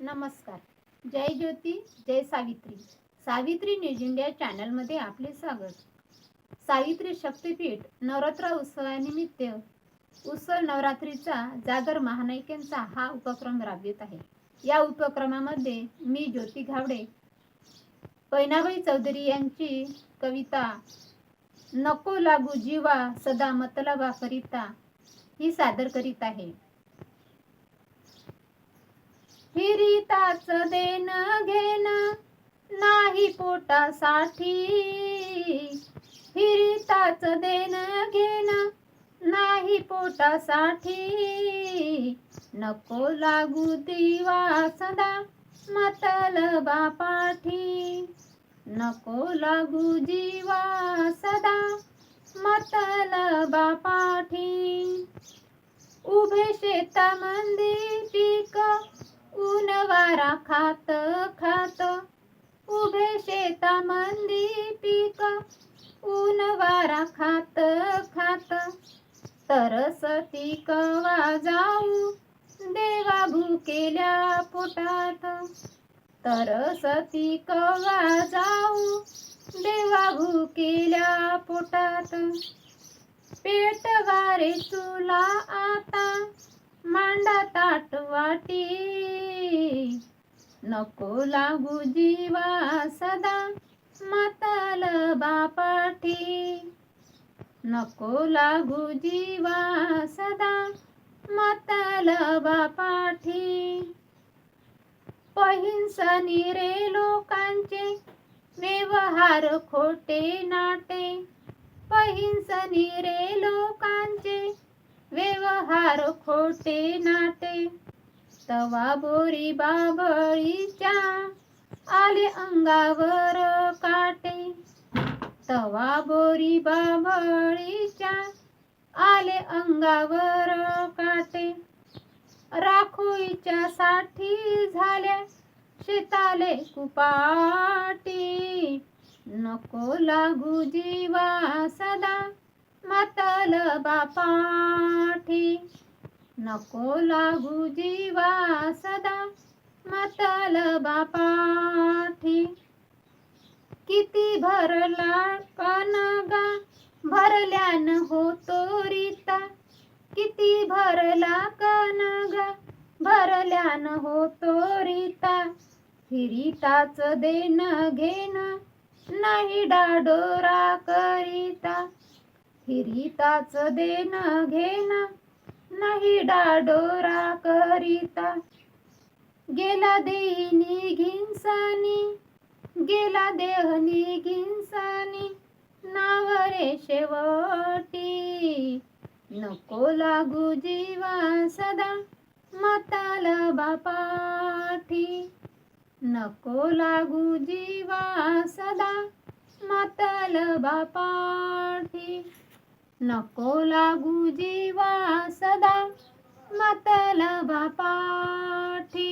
नमस्कार. जय ज्योती जय सावित्री. सावित्री न्यूज इंडिया चॅनलमध्ये आपले स्वागत. सावित्री शक्तीपीठ नवरात्र उत्सवानिमित्त उत्सव नवरात्रीचा जागर महानायिकांचा हा उपक्रम राबवित आहे. या उपक्रमामध्ये मी ज्योती घावडे पैनाबाई चौधरी यांची कविता नको लागू जीवा सदा मतलबा करिता ही सादर करीत आहे. हिरिताच देण घेण नाही पोटासाठी. हिरिताच देण घेण नाही पोटासाठी. नको लागू दिवा सदा मतलबा पाठी. नको लागू जीवा सदा मतलबा पाठी. उभे शेतामंदी पीक ऊन वारा खात खात. उभे शेतामंदी पीक. ऊन वारा खात खात. तरसती कवा जाऊ देवा भूकेल्या पोटात. तरसती कवा जाऊ देवा भूकेल्या पोटात. पेट वारे चुला आता. मांडा ताट वाटी नको लागू जीवा सदा मतल बापाठी. नको लागू जीवा सदा मतल बापाठी. पहिंसनी रे लोकांचे व्यवहार खोटे नाटे. पहिंसनी रे लोकांचे व्यवहार खोटे नाटे. तवा बोरी बाबळीच्या आले अंगावर काटे. तवा बोरी बाबळीच्या आले अंगावर काटे. राखोईच्या साठी झाल्या शेताले कुपाटी. नको लागू जीवा सदा मतल बापाठी. नको लागू जीवा सदा मतल बापाठी. किती भरला कनगा भरल्यान होतो रीता. किती भरला कनगा भरल्यान होतो रीता. हिरीताच देण घेण नाही डाडोरा करिता. हिरीताच देण घेण हिडा डोरा करिता. गेला देहिनी घिंसानी गेला देहनी घिंसानी नावरे शेवटी. नको लागू जीवा सदा मताल बापाठी. नको लागू जीवा सदा मताल बापाठी. नको लागू जीवा सदा मतलबा पाठी.